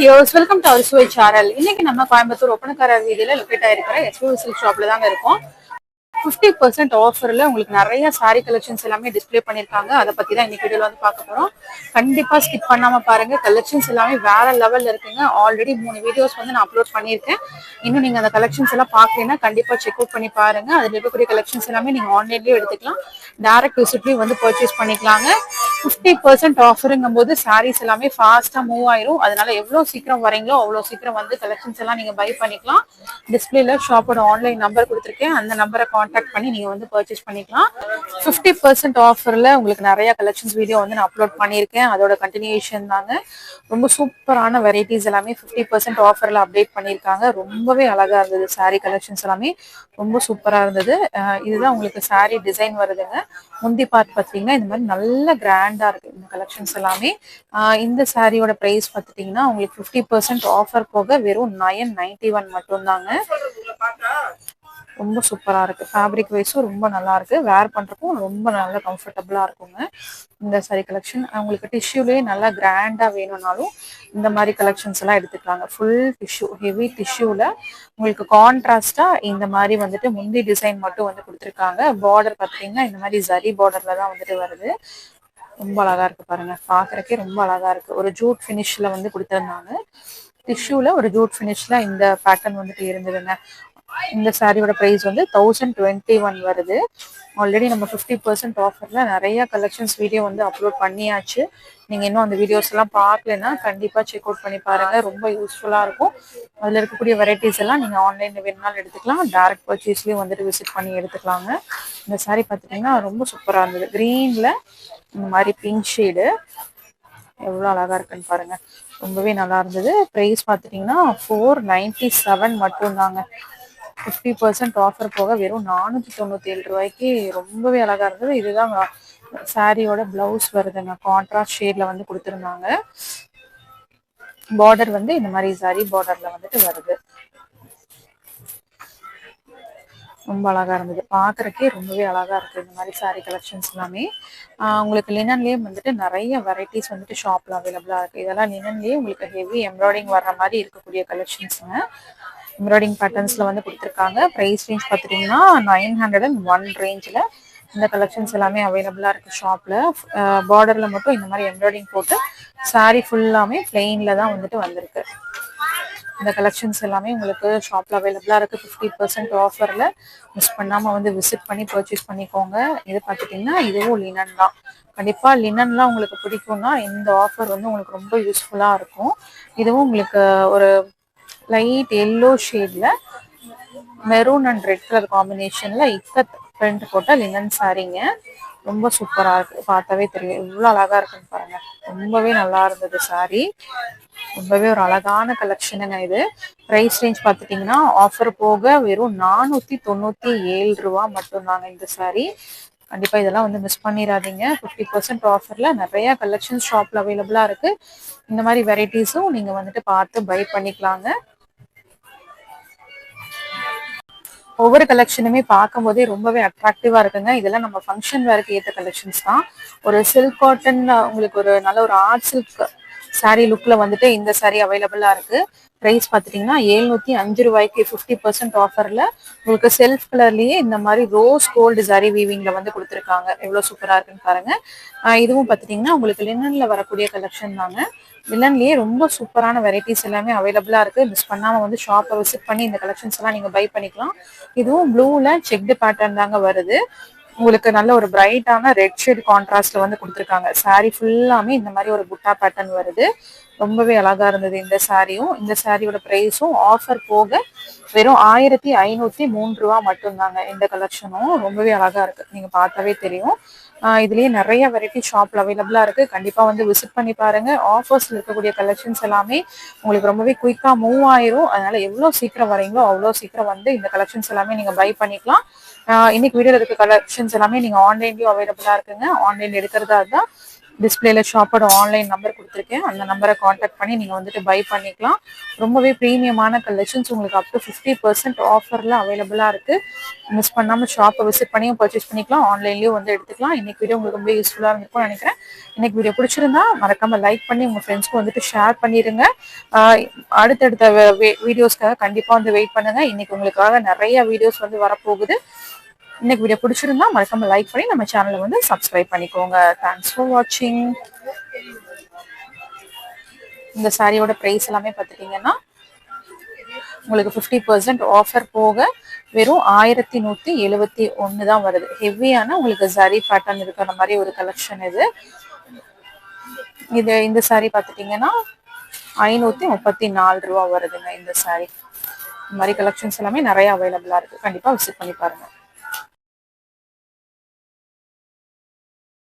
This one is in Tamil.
டியோஸ் வெல்கம் டு அவர் சுவை சேனல் இன்னைக்கு நம்ம கோயம்புத்தூர் ஒப்பனக்காரர் வீதியில லொக்கேட் ஆயிருக்கிற எஸ்பிஎல் சில்க் ஷாப்ல தாங்க இருக்கும். ஃபிஃப்டி பர்சன்ட் ஆஃபர்ல உங்களுக்கு நிறைய சாரி கலெக்ஷன்ஸ் எல்லாமே டிஸ்ப்ளே பண்ணிருக்காங்க அதை பத்தி தான் இன்னைக்கு வீடியோல வந்து பார்க்க போறோம். கண்டிப்பா ஸ்கிப் பண்ணாம பாருங்க. கலெக்ஷன்ஸ் எல்லாமே வேற லெவல்ல இருக்குங்க. ஆல்ரெடி மூணு வீடியோஸ் வந்து நான் அப்லோட் பண்ணியிருக்கேன். இன்னும் நீங்க அந்த கலெக்ஷன்ஸ் எல்லாம் பார்க்கலன்னா கண்டிப்பா செக் அவுட் பண்ணி பாருங்க. அதுல இருக்கக்கூடிய கலெக்ஷன்ஸ் எல்லாமே நீங்க ஆன்லைன்லயும் எடுத்துக்கலாம். டேரக்ட் விசிட்லயும் வந்து பர்ச்சேஸ் பண்ணிக்கலாங்க. ஃபிஃப்டி பர்சன்ட் ஆஃபருங்கும் போது சாரீஸ் எல்லாமே ஃபாஸ்ட்டாக மூவ் ஆயிரும். அதனால எவ்வளோ சீக்கிரம் வரீங்களோ அவ்வளோ சீக்கிரம் வந்து கலெக்ஷன்ஸ் எல்லாம் நீங்கள் பை பண்ணிக்கலாம். டிஸ்பிளேல ஷாப்போட ஆன்லைன் நம்பர் கொடுத்துருக்கேன். அந்த நம்பரை காண்டாக்ட் பண்ணி நீங்கள் வந்து பர்ச்சேஸ் பண்ணிக்கலாம். ஃபிஃப்டி பர்சன்ட் ஆஃபரில் உங்களுக்கு நிறைய கலெக்ஷன்ஸ் வீடியோ வந்து நான் அப்லோட் பண்ணியிருக்கேன். அதோட கண்டினியூஷன் தாங்க. ரொம்ப சூப்பரான வெரைட்டிஸ் எல்லாமே ஃபிஃப்டி பர்சன்ட் ஆஃபரில் அப்டேட் பண்ணியிருக்காங்க. ரொம்பவே அழகாக இருந்தது சாரீ கலெக்ஷன்ஸ் எல்லாமே. ரொம்ப சூப்பராக இருந்தது. இதுதான் உங்களுக்கு சாரீ டிசைன் வருதுங்க. முந்தி பார்ட் பார்த்தீங்கன்னா இந்த மாதிரி நல்ல கிராண்ட் இருக்கு இந்த கலெக்ஷன்ஸ் எல்லாமே. இந்த சாரியோட ப்ரைஸ் பார்த்துட்டிங்கன்னா உங்களுக்கு ஃபிஃப்டி பர்சன்ட் ஆஃபர் போக வெறும் நயன் நைன்டி ஒன் மட்டும்தாங்க. ரொம்ப சூப்பராக இருக்குது ஃபேப்ரிக் வைஸும் ரொம்ப நல்லாயிருக்கு வேர் பண்ணுறக்கும் ரொம்ப நல்லா கம்ஃபர்டபுளாக இருக்குங்க. இந்த சாரி கலெக்ஷன் உங்களுக்கு டிஷ்யூலேயே நல்லா கிராண்டாக வேணும்னாலும் இந்த மாதிரி கலெக்ஷன்ஸ் எல்லாம் எடுத்துக்கலாங்க. ஃபுல் டிஷ்யூ ஹெவி டிஷ்யூவில் உங்களுக்கு கான்ட்ராஸ்டாக இந்த மாதிரி வந்துட்டு முந்தி டிசைன் மட்டும் வந்து கொடுத்துருக்காங்க. பார்டர் பார்த்தீங்கன்னா இந்த மாதிரி ஜரி பார்டரில் தான் வந்துட்டு வருது. ரொம்ப அழகா இருக்கு பாருங்க. பாக்குறக்கே ரொம்ப அழகா இருக்கு. ஒரு ஜூட் ஃபினிஷில் வந்து கொடுத்துருந்தாங்க. டிஷ்யூல ஒரு ஜூட் ஃபினிஷில் இந்த பேட்டர்ன் வந்துட்டு இருந்ததுங்க. இந்த சாரியோட ப்ரைஸ் வந்து தௌசண்ட் டுவெண்ட்டி ஒன் வருது. ஆல்ரெடி நம்ம ஃபிஃப்டி பர்சன்ட் ஆஃபரில் நிறைய கலெக்ஷன்ஸ் வீடியோ வந்து அப்லோட் பண்ணியாச்சு. நீங்கள் இன்னும் அந்த வீடியோஸ் எல்லாம் பார்க்கலன்னா கண்டிப்பாக செக் அவுட் பண்ணி பாருங்கள் ரொம்ப யூஸ்ஃபுல்லாக இருக்கும். அதில் இருக்கக்கூடிய வெரைட்டிஸ் எல்லாம் நீங்கள் ஆன்லைனில் வேணுனாலும் எடுத்துக்கலாம். டேரக்ட் பர்ச்சேஸ்லேயும் வந்துட்டு விசிட் பண்ணி எடுத்துக்கலாங்க. இந்த சாரி பார்த்துட்டிங்கன்னா ரொம்ப சூப்பராக இருந்தது. க்ரீனில் இந்த மாதிரி பிங்க் ஷேடு எவ்வளோ அழகாக இருக்குன்னு பாருங்கள் ரொம்பவே நல்லா இருந்தது. ப்ரைஸ் பார்த்துட்டிங்கன்னா ஃபோர் நைன்ட்டி செவன் மட்டும்தாங்க. ஃபிஃப்டி பர்சன்ட் ஆஃபர் போக வெறும் நானூற்றி தொண்ணூற்றி ஏழு ரூபாய்க்கு ரொம்பவே அழகா இருந்தது. இதுதான் சாரியோட பிளவுஸ் வருதுங்க. கான்ட்ராஸ்ட் ஷேடில் வந்து கொடுத்துருந்தாங்க. பார்டர் வந்து இந்த மாதிரி சாரி பார்டர்ல வந்துட்டு வருது. ரொம்ப அழகா இருந்தது. பாக்குறதுக்கே ரொம்பவே அழகா இருக்கு இந்த மாதிரி சாரீ கலெக்ஷன்ஸ் எல்லாமே. உங்களுக்கு லினன்லயே வந்துட்டு நிறைய வெரைட்டிஸ் வந்துட்டு ஷாப்ல அவைலபிளா இருக்கு. இதெல்லாம் லினன்லயே உங்களுக்கு ஹெவி எம்ப்ராய்டிங் வர்ற மாதிரி இருக்கக்கூடிய கலெக்ஷன்ஸுங்க எம்ப்ராய்டிங் பேட்டர்ன்ஸில் வந்து கொடுத்துருக்காங்க. ப்ரைஸ் ரேஞ்ச் பார்த்துட்டிங்கன்னா நைன் ஹண்ட்ரட் அண்ட் ஒன் ரேஞ்சில் இந்த கலெக்ஷன்ஸ் எல்லாமே அவைலபிளாக இருக்குது ஷாப்பில் பார்டரில் மட்டும் இந்த மாதிரி எம்ப்ராய்டிங் போட்டு சாரீ ஃபுல்லாமே பிளெயினில் தான் வந்துட்டு வந்திருக்கு. இந்த கலெக்ஷன்ஸ் எல்லாமே உங்களுக்கு ஷாப்பில் அவைலபிளாக இருக்குது ஃபிஃப்டி பர்சன்ட் ஆஃபரில் மிஸ் பண்ணாமல் வந்து விசிட் பண்ணி பர்ச்சேஸ் பண்ணிக்கோங்க. இது பார்த்துட்டிங்கன்னா இதுவும் லினன் தான். கண்டிப்பாக லினன்லாம் உங்களுக்கு பிடிக்கும்னா இந்த ஆஃபர் வந்து உங்களுக்கு ரொம்ப யூஸ்ஃபுல்லாக இருக்கும். இதுவும் உங்களுக்கு ஒரு லைட் எல்லோ ஷேட்ல மெரூன் அண்ட் ரெட் கலர் காம்பினேஷன்ல இக்கத் பிரிண்ட் போட்ட லினன் சாரீங்க. ரொம்ப சூப்பரா இருக்கு. பார்த்தாவே தெரியும். இவ்வளவு அழகா இருக்குன்னு பாருங்க. ரொம்பவே நல்லா இருந்தது சாரி. ரொம்பவே ஒரு அழகான கலெக்ஷனுங்க இது. பிரைஸ் ரேஞ்ச் பார்த்துட்டீங்கன்னா ஆஃபர் போக வெறும் நானூத்தி தொண்ணூத்தி ஏழு ரூபா மட்டும்தாங்க இந்த சாரி. கண்டிப்பா இதெல்லாம் வந்து மிஸ் பண்ணிடாதீங்க ஃபிஃப்டி பர்சன்ட் ஆஃபர்ல நிறைய கலெக்ஷன் ஷாப்ல அவைலபிளா இருக்கு. இந்த மாதிரி வெரைட்டிஸும் நீங்க வந்துட்டு பார்த்து பை பண்ணிக்கலாங்க. ஒவ்வொரு கலெக்ஷனுமே பார்க்கும்போதே ரொம்பவே அட்ராக்டிவா இருக்குங்க. இதெல்லாம் நம்ம ஃபங்க்ஷன் வேருக்கு ஏற்ற கலெக்ஷன்ஸ் தான். ஒரு சில்க் காட்டன் உங்களுக்கு ஒரு நல்ல ஒரு ஆர்ட் சில்க் சாரீ லுக்ல வந்துட்டு இந்த சாரீ அவைலபிளாக இருக்கு. ப்ரைஸ் பார்த்துட்டிங்கன்னா ஏழ்நூற்றி அஞ்சு ரூபாய்க்கு ஃபிஃப்டி பர்சன்ட் ஆஃபர்ல உங்களுக்கு செல்ஃப் கலர்லயே இந்த மாதிரி ரோஸ் கோல்டு சாரீ வீவிங்ல வந்து கொடுத்துருக்காங்க. எவ்வளோ சூப்பரா இருக்குன்னு பாருங்க. இதுவும் பார்த்துட்டிங்கன்னா உங்களுக்கு லினனில் வரக்கூடிய கலெக்ஷன் தாங்க. லினன்லயே ரொம்ப சூப்பரான வெரைட்டிஸ் எல்லாமே அவைலபிளாக இருக்கு. மிஸ் பண்ணாம வந்து ஷாப்பை விசிட் பண்ணி இந்த கலெக்ஷன்ஸ் எல்லாம் நீங்க பை பண்ணிக்கலாம். இதுவும் ப்ளூல செக்டு பேட்டர்ன் தாங்க வருது. உங்களுக்கு நல்ல ஒரு பிரைட்டான ரெட் ஷேட் கான்ட்ராஸ்ட்ல வந்து கொடுத்துருக்காங்க. Saree ஃபுல்லாமே இந்த மாதிரி ஒரு புட்டா பேட்டர்ன் வருது. ரொம்பவே அழகா இருந்தது இந்த சாரியும் இந்த சாரியோட பிரைஸும் ஆஃபர் போக வெறும் ஆயிரத்தி ஐநூத்தி மூன்று ரூபா மட்டும்தாங்க. இந்த கலெக்ஷனும் ரொம்பவே அழகா இருக்கு. நீங்க பார்த்தாவே தெரியும். இதுலேயே நிறைய வெரைட்டி ஷாப்ல அவைலபிளாக இருக்குது கண்டிப்பாக வந்து விசிட் பண்ணி பாருங்கள் ஆஃபர்ஸில் இருக்கக்கூடிய கலெக்ஷன்ஸ் எல்லாமே உங்களுக்கு ரொம்பவே குயிக்காக மூவ் ஆயிரும். அதனால் எவ்வளோ சீக்கிரம் வரீங்களோ அவ்வளோ சீக்கிரம் வந்து இந்த கலெக்ஷன்ஸ் எல்லாமே நீங்கள் பை பண்ணிக்கலாம். இன்னைக்கு வீடியோவில் இருக்க கலெக்ஷன்ஸ் எல்லாமே நீங்கள் ஆன்லைன்லேயும் அவைலபிளாக இருக்குங்க. ஆன்லைன் எடுக்கிறதா தான் டிஸ்பிளேல ஷாப்போட ஆன்லைன் நம்பர் கொடுத்துருக்கேன். அந்த நம்பரை காண்டாக்ட் பண்ணி நீங்கள் வந்துட்டு பை பண்ணிக்கலாம். ரொம்பவே ப்ரீமியமான கலெக்ஷன்ஸ் உங்களுக்கு அப் டு ஃபிஃப்டி பர்சன்ட் ஆஃபரில் அவைலபிளாக இருக்குது மிஸ் பண்ணாமல் ஷாப்பை விசிட் பண்ணியும் பர்ச்சேஸ் பண்ணிக்கலாம். ஆன்லைன்லேயும் வந்து எடுத்துக்கலாம். இன்னைக்கு வீடியோ உங்களுக்கு ரொம்ப யூஸ்ஃபுல்லாக இருந்திருக்கும்னு நினைக்கிறேன். இன்னைக்கு வீடியோ பிடிச்சிருந்தா மறக்காமல் லைக் பண்ணி உங்கள் ஃப்ரெண்ட்ஸ்க்கு வந்துட்டு ஷேர் பண்ணிடுங்க அடுத்தடுத்த வீடியோஸ்க்காக கண்டிப்பாக வந்து வெயிட் பண்ணுங்கள் இன்னைக்கு உங்களுக்காக நிறைய வீடியோஸ் வந்து வரப்போகுது. இன்னைக்கு வீடியோ பிடிச்சிருந்தா மறக்காம லைக் பண்ணி நம்ம சேனலை வந்து சப்ஸ்கிரைப் பண்ணிக்கோங்க. தேங்க்ஸ் ஃபார் வாட்சிங் இந்த சாரியோட ப்ரைஸ் எல்லாமே பார்த்துட்டீங்கன்னா உங்களுக்கு ஃபிஃப்டி பர்சன்ட் ஆஃபர் போக வெறும் ஆயிரத்தி நூற்றி எழுபத்தி ஒன்று தான் வருது. ஹெவியான உங்களுக்கு சரி பேட்டர்ன் இருக்கிற மாதிரி ஒரு கலெக்ஷன் இது. இது இந்த சாரி பார்த்துட்டீங்கன்னா ஐநூற்றி முப்பத்தி நாலு ரூபா வருதுங்க இந்த சாரி இந்த மாதிரி கலெக்ஷன்ஸ் எல்லாமே நிறைய அவைலபிளாக இருக்குது கண்டிப்பாக விசிட் பண்ணி பாருங்கள்